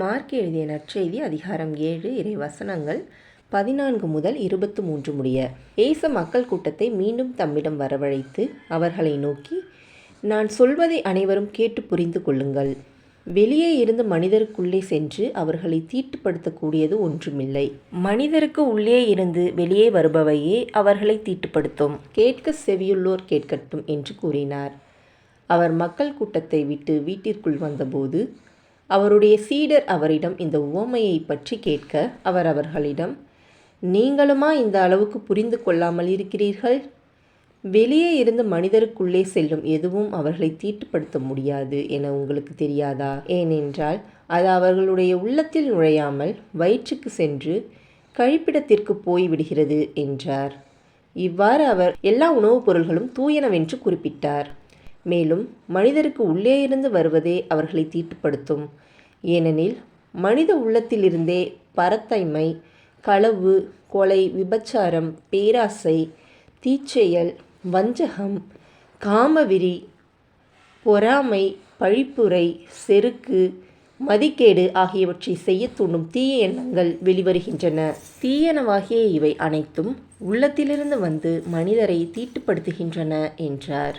Mark எழுதிய நற்செய்தி அதிகாரம் ஏழு இறை வசனங்கள் பதினான்கு முதல் இருபத்து மூன்று முடிய. ஏச மக்கள் கூட்டத்தை மீண்டும் தம்மிடம் வரவழைத்து அவர்களை நோக்கி நான் சொல்வதை அனைவரும் கேட்டு புரிந்து கொள்ளுங்கள். வெளியே இருந்து மனிதருக்குள்ளே சென்று அவர்களை தீட்டுப்படுத்தக்கூடியது ஒன்றுமில்லை. மனிதருக்கு உள்ளே இருந்து வெளியே வருபவையே அவர்களை தீட்டுப்படுத்தும். கேட்க செவியுள்ளோர் கேட்கட்டும் என்று கூறினார். அவர் மக்கள் கூட்டத்தை விட்டு வீட்டிற்குள் வந்தபோது அவருடைய சீடர் அவரிடம் இந்த உவமையை பற்றி கேட்க அவர் அவர்களிடம் நீங்களுமா இந்த அளவுக்கு புரிந்து கொள்ளாமல் இருக்கிறீர்கள்? வெளியே இருந்து மனிதருக்குள்ளே செல்லும் எதுவும் அவர்களை தீட்டுப்படுத்த முடியாது என உங்களுக்கு தெரியாதா? ஏனென்றால் அது அவர்களுடைய உள்ளத்தில் நுழையாமல் வயிற்றுக்கு சென்று கழிப்பிடத்திற்கு போய்விடுகிறது என்றார். இவ்வாறு அவர் எல்லா உணவுப் பொருள்களும் தூயனவென்று குறிப்பிட்டார். மேலும் மனிதருக்கு உள்ளே இருந்து வருவதே அவர்களை தீட்டுப்படுத்தும். ஏனெனில் மனித உள்ளத்திலிருந்தே பரத்தைமை களவு கொலை விபச்சாரம் பேராசை தீச்செயல் வஞ்சகம் காமவிரி பொறாமை பழிப்புரை செருக்கு மதிக்கேடு ஆகியவற்றை செய்ய தூண்டும் தீய எண்ணங்கள் வெளிவருகின்றன. தீயனவாகிய இவை அனைத்தும் உள்ளத்திலிருந்து வந்து மனிதரை தீட்டுப்படுத்துகின்றன என்றார்.